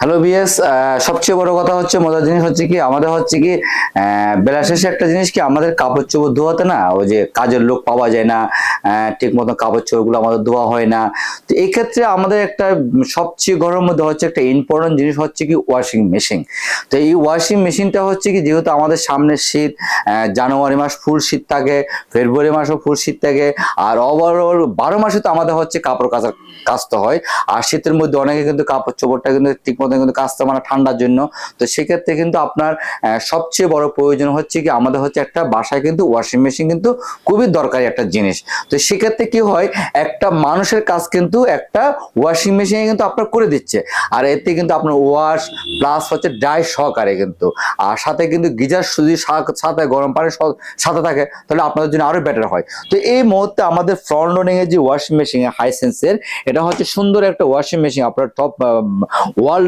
Hello BS সবচেয়ে বড় কথা হচ্ছে, মজার জিনিস হচ্ছে কি, আমাদের হচ্ছে কি বেলা শেষে একটা জিনিস কি, আমাদের কাপড় চোপড় ধোয়াতে না, ওই যে কাজের লোক পাওয়া যায় না ঠিক মতো কাপড় চোপড়গুলো আমাদের ধোয়া হয় না। তো এই ক্ষেত্রে আমাদের একটা সবচেয়ে ঘরের মধ্যে হচ্ছে একটা ইম্পর্টেন্ট জিনিস হচ্ছে কি ওয়াশিং মেশিন তো এই ওয়াশিং মেশিনটা হচ্ছে কি, যেহেতু আমাদের সামনে শীত জানুয়ারি মাস ফুল শীত থাকে, ফেব্রুয়ারি মাসও ফুল শীত থাকে, আর ওভারঅল বারো মাসে তো আমাদের হচ্ছে কাপড় কাচার কাচতে হয়। আর শীতের মধ্যে অনেকে কিন্তু কাপড় চোপড়টা কিন্তু ঠিক মতো কিন্তু কাচতে মানে ঠান্ডার জন্য। তো সেক্ষেত্রে কিন্তু আপনার সবচেয়ে বড় প্রয়োজন হচ্ছে কি, আমাদের হচ্ছে একটা বাসায় কিন্তু ওয়াশিং মেশিন কিন্তু খুবই দরকারি একটা জিনিস। তো সেক্ষেত্রে কি হয়, একটা মানুষের কাজ কিন্তু একটা ওয়াশিং মেশিনে কিন্তু আপনার করে দিচ্ছে। আর এতে কিন্তু আপনার ওয়াশ প্লাস হচ্ছে ড্রাই সহকারে কিন্তু। আর সাথে কিন্তু গিজার যদি সাথে গরম পানি সাথে থাকে, তাহলে আপনাদের জন্য আরও বেটার হয়। তো এই মুহূর্তে আমাদের ফ্রন্ট লোডিং যে ওয়াশিং মেশিন হাইসেন্সের এটা হচ্ছে সুন্দর একটা ওয়াশিং মেশিন আপনার টপ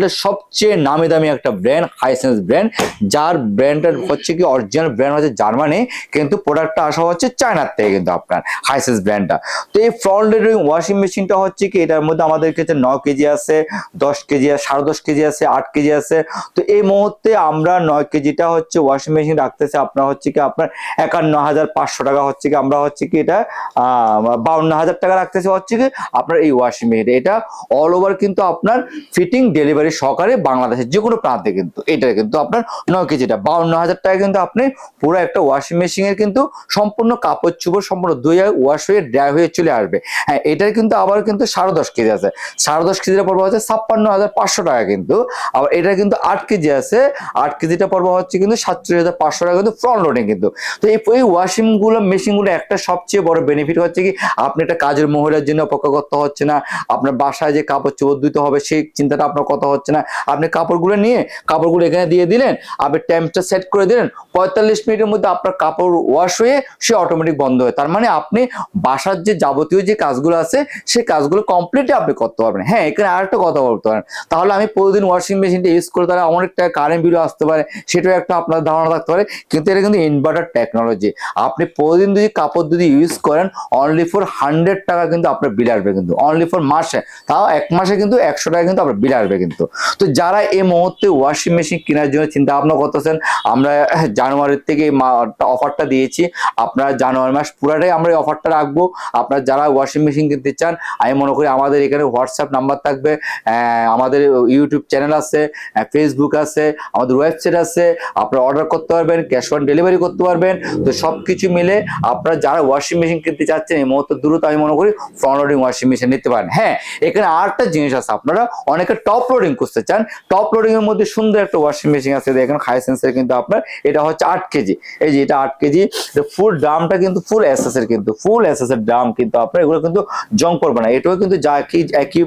ওয়ার্ল্ডের সবচেয়ে নামি দামি একটা ব্র্যান্ড হাইসেন্স ব্র্যান্ড যার ব্র্যান্ডের হচ্ছে কি অরিজিনাল ব্র্যান্ড হচ্ছে জার্মানি, কিন্তু প্রোডাক্টটা আসা হচ্ছে চায়নার থেকে কিন্তু আপনার হাইসেন্স ব্র্যান্ডটা তো এই ফ্রন্ট লোডিং ওয়াশিং মেশিনটা হচ্ছে কি, এটার মধ্যে আমাদের কাছে ন কেজি আছে, দশ কেজি আছে সাড়ে দশ কেজি আছে, আট কেজি আছে। তো এই মুহূর্তে আমরা নয় কেজিটা হচ্ছে ওয়াশিং মেশিন রাখতেছে, আপনার হচ্ছে কি আপনার একান্ন হাজার পাঁচশো টাকা হচ্ছে কি, আমরা হচ্ছে কি এটা বাউন্ন হাজার টাকা রাখতেছে হচ্ছে কি আপনার এই ওয়াশিং মেশিন এটা অল ওভার কিন্তু আপনার ফিটিং ডেলিভারি সহকারে বাংলাদেশের যে কোনো প্রান্তে কিন্তু এটা কিন্তু আপনার নয় কেজিটা বাউন্ন হাজার টাকা কিন্তু আপনি পুরো একটা ওয়াশিং মেশিন এর কিন্তু সম্পূর্ণ কাপড় চুপড়, সম্পূর্ণ দুই ধুয়ে ওয়াশ হয়ে ড্রাই হয়ে চলে আসবে। হ্যাঁ এটার কিন্তু আবার কিন্তু সাড়ে দশ কেজি আছে। সাড়ে দশ কেজিটা পড়বে হচ্ছে ছাপ্পান্ন হাজার পাঁচশো টাকা কিন্তু। আবার এটা কিন্তু আট কেজি আছে। আট কেজিটা পড়বে হচ্ছে কিন্তু সাতচল্লিশ হাজার পাঁচশো টাকা কিন্তু ফ্রন্ট লোডিং কিন্তু। তো এই এই ওয়াশিংগুলো মেশিনগুলো একটা সবচেয়ে বড় বেনিফিট হচ্ছে কি, আপনি একটা কাজের মহিলার জন্য অপেক্ষা করতে হচ্ছে না। আপনার বাসায় যে কাপড় চোপড় দিতে হবে সেই চিন্তাটা আপনার কথা হচ্ছে না। আপনি কাপড়গুলো নিয়ে, কাপড়গুলো এখানে দিয়ে দিলেন, আপনি টাইমটা সেট করে দিলেন, পঁয়তাল্লিশ মিনিটের মধ্যে আপনার কাপড় ওয়াশ হয়ে সে অটোমেটিক বন্ধ হয়। তার মানে আপনি বাসার যে যাবতীয় যে কাজগুলো আছে সেই কাজগুলো কমপ্লিটলি আপনি করতে পারবেন। হ্যাঁ এখানে আরেকটা কথা বলতে পারেন। তাহলে আমি প্রতিদিন ওয়াশিং মেশিনটা ইউজ করে তাহলে অনেক টাকা কারেন্ট বিলও আসতে পারে, সেটাও একটা আপনার ধারণা থাকতে পারে, কিন্তু এটা কিন্তু ইনভার্টার টেকনোলজি আপনি প্রতিদিন যদি কাপড় যদি ইউজ করেন অনলি ফর হান্ড্রেড টাকা কিন্তু আপনার বিল আসবে কিন্তু অনলি ফর মাসে। তাও এক মাসে কিন্তু একশো টাকা কিন্তু আপনার বিল আসবে কিন্তু। তো যারা এই মুহূর্তে ওয়াশিং মেশিন কেনার জন্য চিন্তা ভাবনা করতেছেন, আমরা জানুয়ারির থেকে অফারটা দিয়েছি। আপনারা জানুয়ারি মাস পুরাটাই আমরা এই অফারটা রাখব। আপনারা যারা ওয়াশিং মেশিন কিনতে চান, আমি মনে করি আমাদের এখানে হোয়াটসঅ্যাপ নাম্বার থাকবে আমাদের ইউটিউব চ্যানেল আছে ফেসবুক আছে, আমাদের ওয়েবসাইট আছে। আপনারা অর্ডার করতে পারবেন ক্যাশ অন ডেলিভারি করতে পারবেন। তো সব কিছু মিলে আপনারা যারা ওয়াশিং মেশিন কিনতে চাচ্ছেন, এই মুহূর্তে দ্রুত আমি মনে করি ফ্রন্ট লোডিং ওয়াশিং মেশিন নিতে পারেন। হ্যাঁ এখানে আরেকটা জিনিস আছে, আপনারা অনেকে টপ লোডিং করতে চান টপ লোডিং এর মধ্যে সুন্দর একটা ওয়াশিং মেশিন আছে, দেখেন হাই হাইসেন্সের কিন্তু আপনার, এটা হচ্ছে আট কেজি। এই যে এটা আট কেজি ফুল ড্রামটা কিন্তু ফুল এসএস এর কিন্তু ফুল এসএস এর ড্রাম কিন্তু আপনার, এগুলো কিন্তু জং করবে না। এটাও কিন্তু যা কি, একই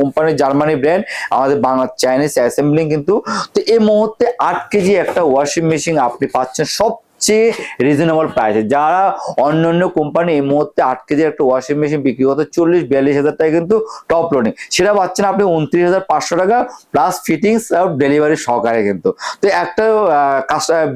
কোম্পানির জার্মানি ব্র্যান্ড আমাদের বাংলা চাইনিজ অ্যাসেম্বলিং কিন্তু, তো এই মুহূর্তে আট কেজি একটা ওয়াশিং মেশিন আপনি পাচ্ছেন সব সবচেয়ে রিজনেবল প্রাইসে যারা অন্য অন্য কোম্পানি এই মুহূর্তে আট কেজি একটা ওয়াশিং মেশিন বিক্রি করতে চল্লিশ, বিয়াল্লিশ হাজার টাকা কিন্তু টপ লোডিং সেটা পাচ্ছেন আপনি উনত্রিশ হাজার পাঁচশো টাকা প্লাস ফিটিংস আর ডেলিভারি সহকারে কিন্তু। তো একটা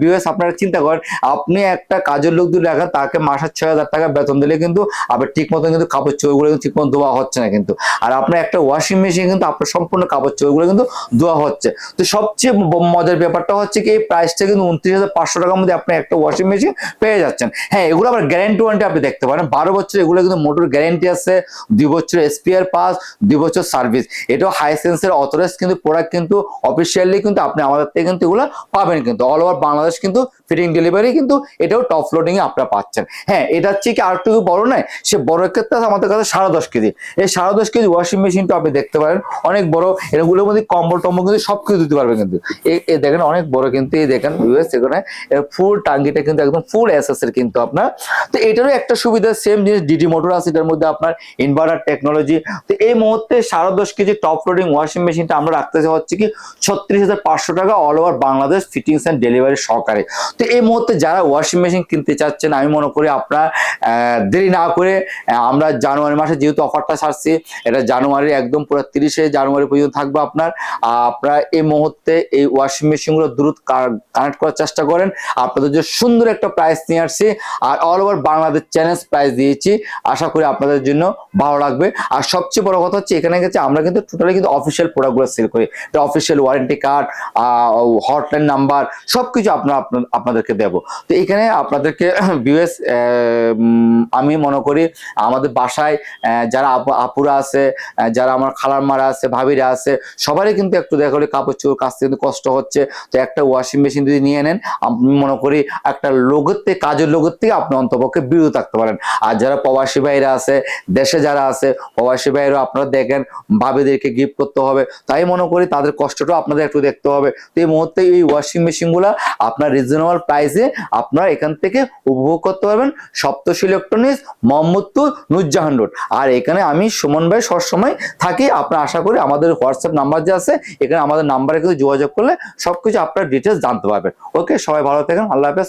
বিএস আপনারা চিন্তা করেন, আপনি একটা কাজের লোক যদি রাখেন, তাকে মাসের ছয় হাজার টাকা বেতন দিলে কিন্তু আপনার ঠিক মতো কিন্তু কাপড় চোরগুলো কিন্তু ঠিক মতো ধোয়া হচ্ছে না কিন্তু। আর আপনার একটা ওয়াশিং মেশিন কিন্তু আপনার সম্পূর্ণ কাপড় চোরগুলো কিন্তু ধোয়া হচ্ছে। তো সবচেয়ে মজার ব্যাপারটা হচ্ছে কি, এই প্রাইসটা কিন্তু উনত্রিশ হাজার পাঁচশো টাকার মধ্যে আপনি একটা ওয়াশিং মেশিন পেয়ে যাচ্ছেন। হ্যাঁ এগুলো আবার গ্যারেন্টি ওয়ারেন্টি আপনি দেখতে পারেন। বারো বছর এগুলো কিন্তু মোটর গ্যারেন্টি আছে, দুই বছর এসপিআর পাস দুই বছর সার্ভিস এটাও হাইসেন্সের অথরাইজ কিন্তু প্রোডাক্ট কিন্তু অফিসিয়ালি কিন্তু আপনি আমাদের থেকে কিন্তু এগুলো পাবেন কিন্তু। অল ওভার বাংলাদেশ কিন্তু ফিটিং ডেলিভারি কিন্তু এটাও টপ লোডিং এ আপনারা পাচ্ছেন। হ্যাঁ এটা হচ্ছে কি আরেকটু বড় নয়, সে বড় ক্ষেত্রে আমাদের কাছে সাড়ে দশ কেজি। এই সাড়ে দশ কেজি ওয়াশিং মেশিনটা আপনি দেখতে পারেন, অনেক বড়। এগুলোর মধ্যে কম্বল টম্বল কিন্তু সব কিছু দিতে পারবেন কিন্তু। এই দেখেন অনেক বড় কিন্তু, এই দেখেন ইউএস এখানে ফুল টাঙ্গিটা কিন্তু একদম ফুল এসএস এর কিন্তু আপনার। তো এটারও একটা সুবিধা সেম জিনিস ডিডি মোটর আছে, এটার মধ্যে আপনার ইনভার্টার টেকনোলজি তো এই মুহূর্তে সাড়ে দশ কেজি টপ লোডিং ওয়াশিং মেশিনটা আমরা রাখতেছি হচ্ছে কি ছত্রিশ হাজার পাঁচশো টাকা all over Bangladesh fittings and delivery সহকারে। তো এই মুহূর্তে যারা ওয়াশিং মেশিন কিনতে চাচ্ছেন, আমি মনে করি আপনার দেরি না করে আমরা জানুয়ারি মাসে যেহেতু অফারটা ছাড়ছি, এটা জানুয়ারি একদম পুরো তিরিশে জানুয়ারি পর্যন্ত থাকবে আপনার। আপনারা এই মুহূর্তে এই ওয়াশিং মেশিনগুলো দ্রুত কানেক্ট করার চেষ্টা করেন। আপনাদের যে সুন্দর একটা প্রাইস নিয়ে আসছি। আর all over Bangladesh challenge price দিয়েছি। আশা করি আপনাদের জন্য ভালো লাগবে। আর সবচেয়ে বড় কথা হচ্ছে, এখানে গেছে আমরা কিন্তু টোটালি কিন্তু অফিসিয়াল প্রোডাক্টগুলো সেল করি। এটা official warranty card hotline number সবকিছু আপনার, আপনার- আপনাদেরকে দেব। তো এখানে আপনাদেরকে বিএস আমি মনে করি আমাদের বাসায় যারা আপু- আপুরা আছে যারা আমার খালার মারা আছে, ভাবিরা আছে, সবারই কিন্তু একটু দেখা গেলে কাপড় চোপড় কাচতে কিন্তু কষ্ট হচ্ছে। তো একটা ওয়াশিং মেশিন যদি নিয়ে নেন, আমি মনে করি একটা লোগের থেকে কাজের লোগের থেকে আপনি অন্তপক্ষে বিরত থাকতে পারেন। আর যারা প্রবাসী ভাইরা আছে, দেশে যারা আছে, প্রবাসী ভাইরা আপনারা দেখেন, ভাবিদেরকে গিফট করতে হবে। তাই মনে করি তাদের কষ্টটাও আপনাদের একটু দেখতে হবে। তো এই মুহূর্তে এই ওয়াশিং মেশিনগুলো আপনার রিজনেবল প্রাইসে আপনারা এখান থেকে উপভোগ করতে পারবেন। সপ্তশী ইলেকট্রনিক্স মোহাম্মদপুর, নুরজাহান রোড আর এখানে আমি সুমন ভাই সবসময় থাকি। আপনার আশা করি আমাদের হোয়াটসঅ্যাপ নাম্বার যে আছে, এখানে আমাদের নাম্বারে কিন্তু যোগাযোগ করলে সবকিছু আপনার ডিটেলস জানতে পারবেন। ওকে, সবাই ভালো থাকেন। আল্লাহ হাফেজ।